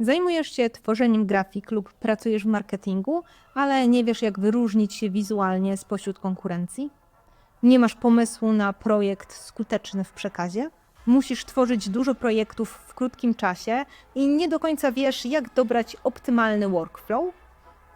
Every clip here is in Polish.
Zajmujesz się tworzeniem grafik lub pracujesz w marketingu, ale nie wiesz, jak wyróżnić się wizualnie spośród konkurencji? Nie masz pomysłu na projekt skuteczny w przekazie? Musisz tworzyć dużo projektów w krótkim czasie i nie do końca wiesz, jak dobrać optymalny workflow?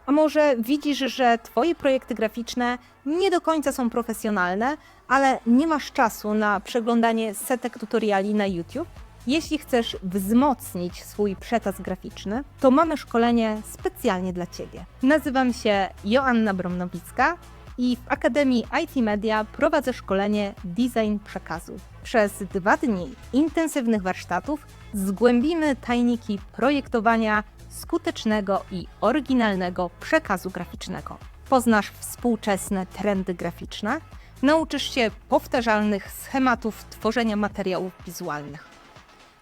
A może widzisz, że Twoje projekty graficzne nie do końca są profesjonalne, ale nie masz czasu na przeglądanie setek tutoriali na YouTube? Jeśli chcesz wzmocnić swój przekaz graficzny, to mamy szkolenie specjalnie dla Ciebie. Nazywam się Joanna Bromnowicka i w Akademii IT Media prowadzę szkolenie Design Przekazu. Przez dwa dni intensywnych warsztatów zgłębimy tajniki projektowania skutecznego i oryginalnego przekazu graficznego. Poznasz współczesne trendy graficzne, nauczysz się powtarzalnych schematów tworzenia materiałów wizualnych.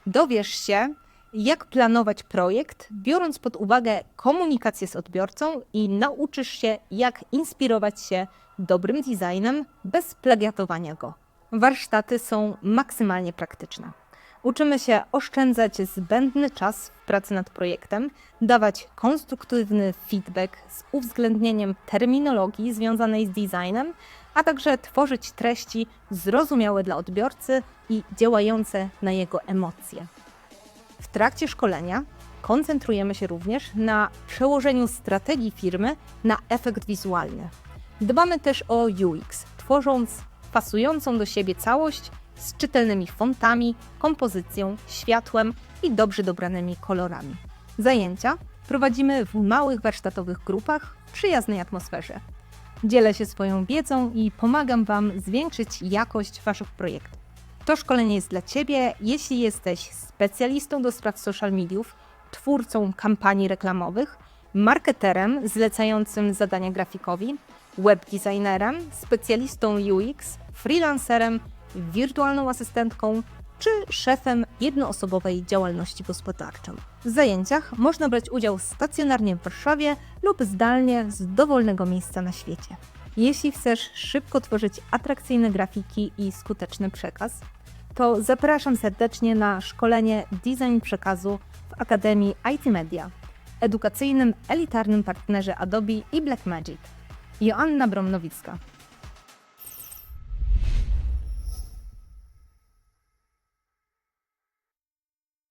Dowiesz się, jak planować projekt, biorąc pod uwagę komunikację z odbiorcą i nauczysz się, jak inspirować się dobrym designem bez plagiatowania go. Warsztaty są maksymalnie praktyczne. Uczymy się oszczędzać zbędny czas w pracy nad projektem, dawać konstruktywny feedback z uwzględnieniem terminologii związanej z designem, a także tworzyć treści zrozumiałe dla odbiorcy i działające na jego emocje. W trakcie szkolenia koncentrujemy się również na przełożeniu strategii firmy na efekt wizualny. Dbamy też o UX, tworząc pasującą do siebie całość z czytelnymi fontami, kompozycją, światłem i dobrze dobranymi kolorami. Zajęcia prowadzimy w małych warsztatowych grupach w przyjaznej atmosferze. Dzielę się swoją wiedzą i pomagam Wam zwiększyć jakość Waszych projektów. To szkolenie jest dla Ciebie, jeśli jesteś specjalistą do spraw social mediów, twórcą kampanii reklamowych, marketerem zlecającym zadania grafikowi, webdesignerem, specjalistą UX, freelancerem, wirtualną asystentką czy szefem jednoosobowej działalności gospodarczej. W zajęciach można brać udział stacjonarnie w Warszawie lub zdalnie z dowolnego miejsca na świecie. Jeśli chcesz szybko tworzyć atrakcyjne grafiki i skuteczny przekaz, to zapraszam serdecznie na szkolenie Design Przekazu w Akademii IT Media, edukacyjnym elitarnym partnerze Adobe i Blackmagic. Joanna Bromnowicka.